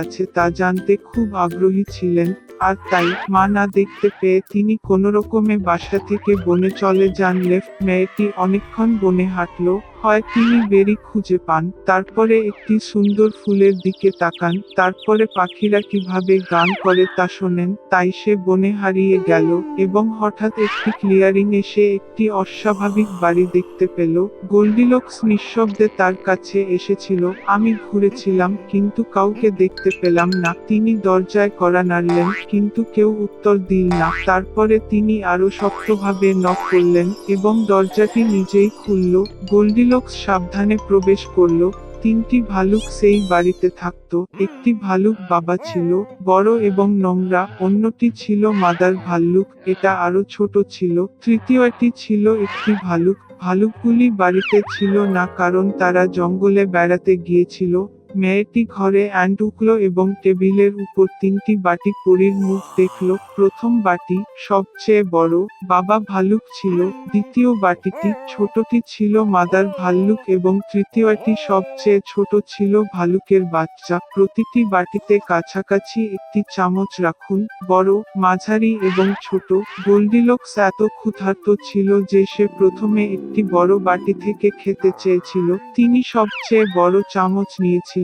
আছে তা জানতে খুব আগ্রহী ছিলেন, আর তাই মা না দেখতে পেয়ে তিনি কোনো রকমে বাসা থেকে বনে চলে যান। লেফট মেয়েটি অনেকক্ষণ বনে হাঁটলো হয় তিনি বেরি খুঁজে পান, তারপরে একটি সুন্দর ফুলের দিকে তাকান, তারপরে পাখিরা কীভাবে গান করে তা শোনেন, তাই সে বনে হারিয়ে গেল, এবং হঠাৎ একটি ক্লিয়ারিং এসে একটি অস্বাভাবিক বাড়ি দেখতে পেল, গোল্ডিলক্স নিঃশব্দে তার কাছে এসেছিল, আমি ঘুরেছিলাম, কিন্তু কাউকে দেখতে পেলাম না। তিনি দরজায় করা নাড়লেন, কিন্তু কেউ উত্তর দিল না, তারপরে তিনি আরও শক্তভাবে নক করলেন, এবং দরজাটি নিজেই খুলল, গোল্ডিলক্স সাবধানে প্রবেশ করল। তিনটি ভালুক সেই বাড়িতে থাকত। একটি ভালুক বাবা ছিল, বড় এবং নোংরা, অন্যটি ছিল মাদার ভাল্লুক, এটা আরও ছোট ছিল। তৃতীয়টি ছিল একটি ভালুক। ভালুকগুলি বাড়িতে ছিল না, কারণ তারা জঙ্গলে বেড়াতে গিয়েছিল। মেয়েটি ঘরে অ্যান্ড উঠল এবং টেবিলের উপর তিনটি বাটি পরীর মুখ দেখল। প্রথম বাটি সবচেয়ে বড়, বাবা ভালুক ছিল। দ্বিতীয় বাটিটি ছোটটি ছিল মাদার ভাল্লুক এবং তৃতীয়টি সবচেয়ে ছোট ছিল ভালুকের বাচ্চা। প্রতিটি বাটিতে কাছাকাছি একটি চামচ রাখুন। বড়, মাঝারি এবং ছোট। গোল্ডিলক্স এত ক্ষুধার্ত ছিল যে সে প্রথমে একটি বড় বাটি থেকে খেতে চেয়েছিল। তিনি সবচেয়ে বড় চামচ নিয়েছিলেন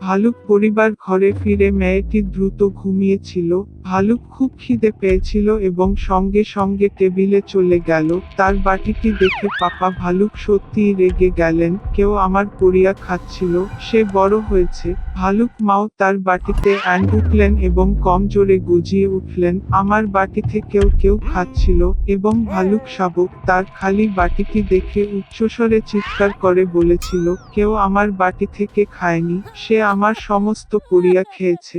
ভালুক পরিবার ঘরে ফিরে মেয়েটি দ্রুত ঘুমিয়েছিল। ভালুক খুব খিদে পেয়েছিল এবং সঙ্গে সঙ্গে টেবিলে চলে গেল। তার বাটিটি দেখে পাপা ভালুক সত্যিই রেগে গেলেন, কেউ আমার পরিয়া খাচ্ছিল, সে বড় হয়েছে। ভালুক মাও তার বাটিতে অ্যান্ড উঠলেন এবং কম জোরে গুজিয়ে উঠলেন, আমার বাটি থেকেও কেউ খাচ্ছিল। এবং ভালুক শাবক তার খালি বাটিটি দেখে উচ্চস্বরে চিৎকার করে বলেছিল, কেউ আমার বাটি থেকে খায়নি, সে আমার সমস্ত পরিয়া খেয়েছে।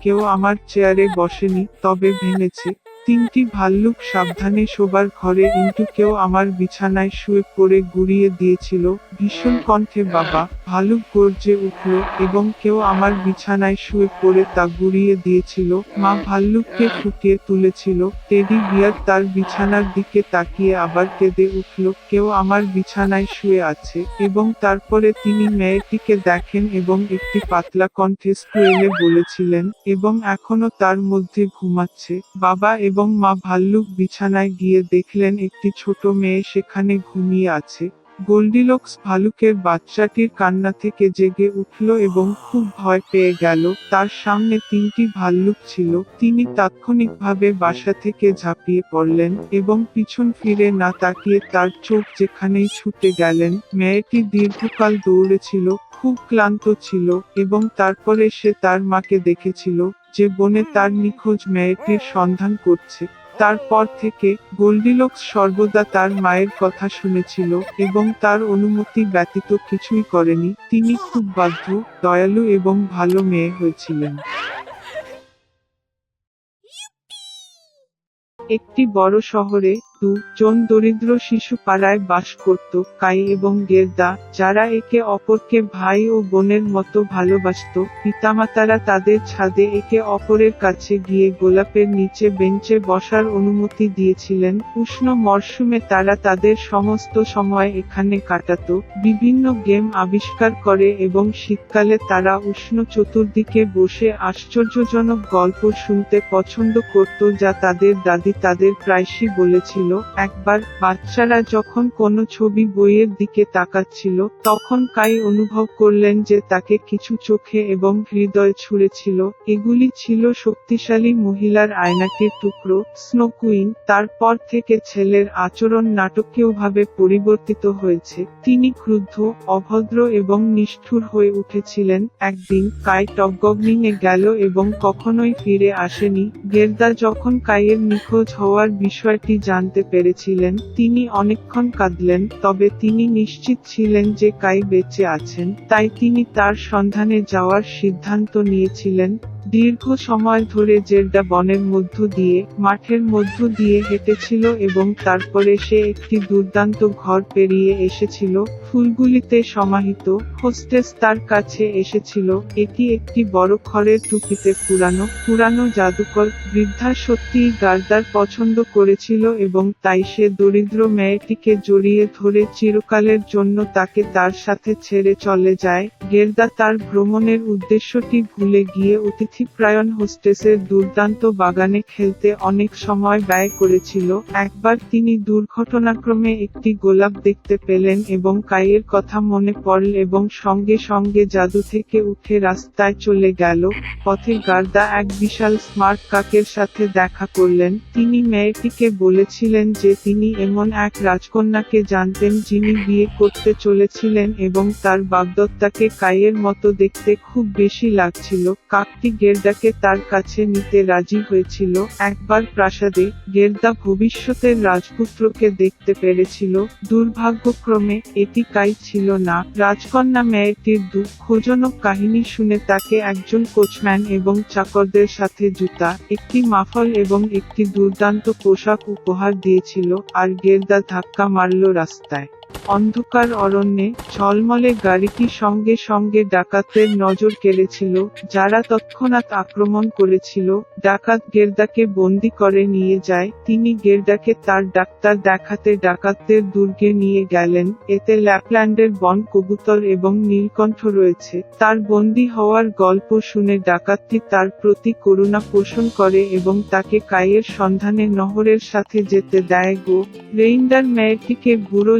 কেউ আমার চেয়ারে বসেনি তবে ভেঙেছে। তিনটি ভাল্লুক সাবধানে শোবার ঘরে ইন্টু কেউ আমার বিছানায় শুয়ে পড়ে গুড়িয়ে দিয়েছিল, ভীষণ কণ্ঠে, বাবা ভালুক গর্জে উঠল এবং কেউ আমার বিছানায় শুয়ে পড়ে তা গুড়িয়ে দিয়েছিল। মা ভাল্লুককে ফুটিয়ে তুলেছিল, টেডি বিয়ার তার বিছানার দিকে তাকিয়ে আবার কেঁদে উঠল, কেউ আমার বিছানায় শুয়ে আছে। এবং তারপরে তিনি মেয়েটিকে দেখেন এবং একটি পাতলা কণ্ঠে স্কুয়েলে বলেছিলেন, এবং এখনও তার মধ্যে ঘুমাচ্ছে। বাবা এবং মা ভাল্লুক বিছানায় গিয়ে দেখলেন একটি ছোট মেয়ে সেখানে ঘুমিয়ে আছে। গোল্ডিলক্স ভালুকের বাচ্চাটির কান্না থেকে জেগে উঠল এবং খুব ভয় পেয়ে গেল। তার সামনে তিনটি ভাল্লুক ছিল। তিনি তাৎক্ষণিকভাবে বাসা থেকে ঝাঁপিয়ে পড়লেন এবং পিছন ফিরে না তাকিয়ে তার চোখ যেখানেই ছুটে গেলেন, মেয়েটি দীর্ঘকাল দৌড়েছিল, খুব ক্লান্ত ছিল এবং তারপরে সে তার মাকে দেখেছিল। যে বনে তার নিখোঁজ মেয়েটির সন্ধান করছে। তারপর থেকে গোল্ডিলক্স সর্বদা তার মায়ের কথা শুনেছিল এবং তার অনুমতি ব্যতীত কিছুই করেনি। তিনি খুব বাধ্য দয়ালু এবং ভালো মেয়ে হয়েছিলেন। একটি বড় শহরে দুজন দরিদ্র শিশু পাড়ায় বাস করত, কাই এবং গেরদা, যারা একে অপরকে ভাই ও বোনের মতো ভালোবাসত, পিতামাতারা তাদের ছাদে একে অপরের কাছে গিয়ে গোলাপের নিচে বেঞ্চে বসার অনুমতি দিয়েছিলেন। উষ্ণ মরশুমে তারা তাদের সমস্ত সময় এখানে কাটাতো, বিভিন্ন গেম আবিষ্কার করে এবং শীতকালে তারা উষ্ণ চতুর্দিকে বসে আশ্চর্যজনক গল্প শুনতে পছন্দ করত যা তাদের দাদি তাদের প্রায়শই বলেছিল। একবার বাচ্চারা যখন কোনো ছবি বইয়ের দিকে তাকাচ্ছিল, তখন কাই অনুভব করলেন যে তাকে কিছু চোখে এবং হৃদয় ছুঁড়েছিল। এগুলি ছিল শক্তিশালী মহিলার আয়নাটির টুকরো স্নো কুইন তারপর থেকে ছেলের আচরণ নাটকীয়ভাবে পরিবর্তিত হয়েছে। তিনি ক্রুদ্ধ, অভদ্র এবং নিষ্ঠুর হয়ে উঠেছিলেন। একদিন কাই টগগগনিংয়ে গেল এবং কখনোই ফিরে আসেনি। গেরদা যখন কাইয়ের নিখোঁজ হওয়ার বিষয়টি জানতে পেরেছিলেন, তিনি অনেকক্ষণ কাঁদলেন, তবে তিনি নিশ্চিত ছিলেন যে কাই বেঁচে আছেন, তাই তিনি তার সন্ধানে যাওয়ার সিদ্ধান্ত নিয়েছিলেন। দীর্ঘ সময় ধরে জেরডা বনের মধ্য দিয়ে, মাঠের মধ্য দিয়ে হেঁটেছিল এবং তারপরে সে একটি দুর্দান্ত ঘর পেরিয়ে এসেছিল, ফুলগুলিতে সমাহিত, হোস্টেস তার কাছে এসেছিল, এটি একটি বড় খড়ের টুপিতে পুরানো পুরানো জাদুকর, বৃদ্ধা সত্যিই গার্দার পছন্দ করেছিল এবং তাই সে দরিদ্র মেয়েটিকে জড়িয়ে ধরে চিরকালের জন্য তাকে তার সাথে ছেড়ে চলে যায় গেরদা তার ভ্রমণের উদ্দেশ্যটি ভুলে গিয়ে অতিথিপ্রায়ণ হোস্টেসের দুর্দান্ত বাগানে খেলতে অনেক সময় ব্যয় করেছিল, একবার তিনি দুর্ঘটনাক্রমে একটি গোলাপ দেখতে পেলেন এবং কাইয়ের কথা মনে পড়ল এবং সঙ্গে সঙ্গে জাদু থেকে উঠে রাস্তায় চলে গেল, পথে গার্দা এক বিশাল স্মার্ট কাকের সাথে দেখা করলেন, তিনি মেয়েটিকে বলেছিলেন যে তিনি এমন এক রাজকন্যাকে জানতেন যিনি বিয়ে করতে চলেছিলেন এবং তার বাগদত্তাকে কাইয়ের মতো দেখতে খুব বেশি লাগছিল, কাকটি গেরদাকে তার কাছে নিতে রাজি হয়েছিল। একবার প্রাসাদে গেরদা ভবিষ্যতের রাজপুত্রকে দেখতে পেরেছিল। দুর্ভাগ্যক্রমে এটি কাই ছিল না। রাজকন্যা মেয়েটির দুঃখজনক কাহিনী শুনে তাকে একজন কোচম্যান এবং চাকরদের সাথে জুতা, একটি মাফল এবং একটি দুর্দান্ত পোশাক উপহার দিয়েছিল, আর গেরদা ধাক্কা মারল রাস্তায়। অন্ধকার অরণ্যে ঝলমলে গাড়িটি সঙ্গে সঙ্গে ডাকাতদের নজর কেড়েছিল, যারা তৎক্ষণাৎ আক্রমণ করেছিল, ডাকাত গেরদাকে বন্দি করে নিয়ে যায়, তিনি গেরদাকে তার ডাক্তার দেখাতে ডাকাতদের দুর্গে নিয়ে গেলেন, এতে ল্যাপল্যান্ডের বন কবুতর এবং নীলকণ্ঠ রয়েছে, তার বন্দি হওয়ার গল্প শুনে ডাকাতটি তার প্রতি করুণা পোষণ করে এবং তাকে কাইয়ের সন্ধানে নহরের সাথে যেতে দেয় গো। রেইন্ডার মেয়েটিকে বুড়ো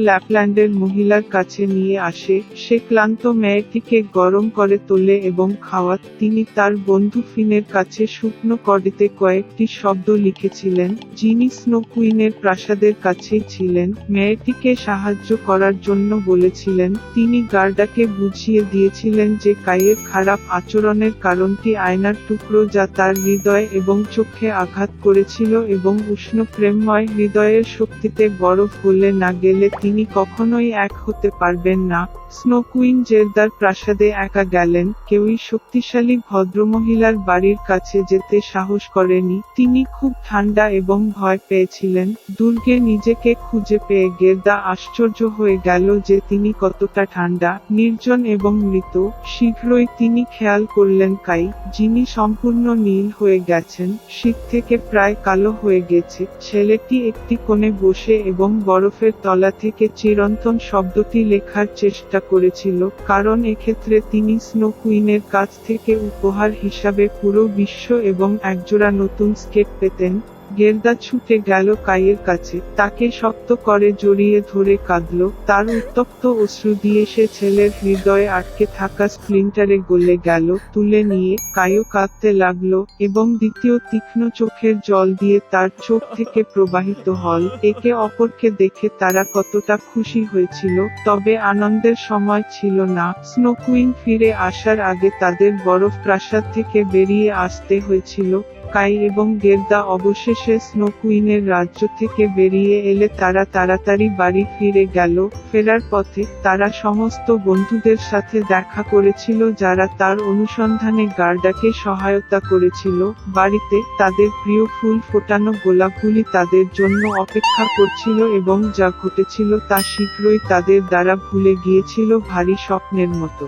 ল্যাপল্যান্ডের মহিলার কাছে নিয়ে আসে, সে ক্লান্ত মেয়েটিকে গরম করে তোলে এবং খাওয়াত তিনি তার বন্ধু ফিনের কাছে শুকনো কডিতে কয়েকটি শব্দ লিখেছিলেন, যিনি স্নো কুইনের প্রাসাদের কাছেই ছিলেন, মেয়েটিকে সাহায্য করার জন্য বলেছিলেন, তিনি গার্ডাকে বুঝিয়ে দিয়েছিলেন যে কাইয়ের খারাপ আচরণের কারণটি আয়নার টুকরো যা তার হৃদয় এবং চোখে আঘাত করেছিল এবং উষ্ণ প্রেমময় হৃদয়ের শক্তিতে বরফ গলে না গেলে তিনি কখনো কখনোই এক হতে পারবেন না। স্নো কুইন জেরদার প্রাসাদে একা গেলেন, কেউই শক্তিশালী ভদ্রমহিলার বাড়ির কাছে যেতে সাহস করেনি, তিনি খুব ঠান্ডা এবং ভয় পেয়েছিলেন, দুর্গে নিজেকে খুঁজে পেয়ে গেরদা আশ্চর্য হয়ে গেল যে তিনি কতটা ঠান্ডা, নির্জন এবং মৃত, শীঘ্রই তিনি খেয়াল করলেন কাই, যিনি সম্পূর্ণ নীল হয়ে গেছেন, শীত থেকে প্রায় কালো হয়ে গেছে, ছেলেটি একটি কোণে বসে এবং বরফের তলা থেকে চিরন্তন শব্দটি লেখার চেষ্টা করেছিল, কারণ এক্ষেত্রে তিনি স্নো কুইনের কাছ থেকে উপহার হিসাবে পুরো বিশ্ব এবং একজোড়া নতুন স্কেট পেতেন। গেরদা ছুটে গেল কাইয়ের কাছে, তাকে শক্ত করে জড়িয়ে ধরে কাঁদল, তার উত্তপ্ত অশ্রু দিয়ে সে ছেলের হৃদয়ে আটকে থাকা স্প্লিন্টারে গলে গেল, তুলে নিয়ে কায়ও কাঁদতে লাগল, এবং দ্বিতীয় তীক্ষ্ণ চোখের জল দিয়ে তার চোখ থেকে প্রবাহিত হল, একে অপরকে দেখে তারা কতটা খুশি হয়েছিল, তবে আনন্দের সময় ছিল না স্নো কুইন ফিরে আসার আগে তাদের বরফ প্রাসাদ থেকে বেরিয়ে আসতে হয়েছিল কাই এবং গেরদা অবশেষে স্নো কুইনের রাজ্য থেকে বেরিয়ে এলে তারা তাড়াতাড়ি বাড়ি ফিরে গেল। ফেরার পথে তারা সমস্ত বন্ধুদের সাথে দেখা করেছিল যারা তার অনুসন্ধানে গার্ডাকে সহায়তা করেছিল। বাড়িতে তাদের প্রিয় ফুল ফোটানো গোলাপগুলি তাদের জন্য অপেক্ষা করছিল এবং যা ঘটেছিল তা শীঘ্রই তাদের দ্বারা ভুলে গিয়েছিল ভারী স্বপ্নের মতো।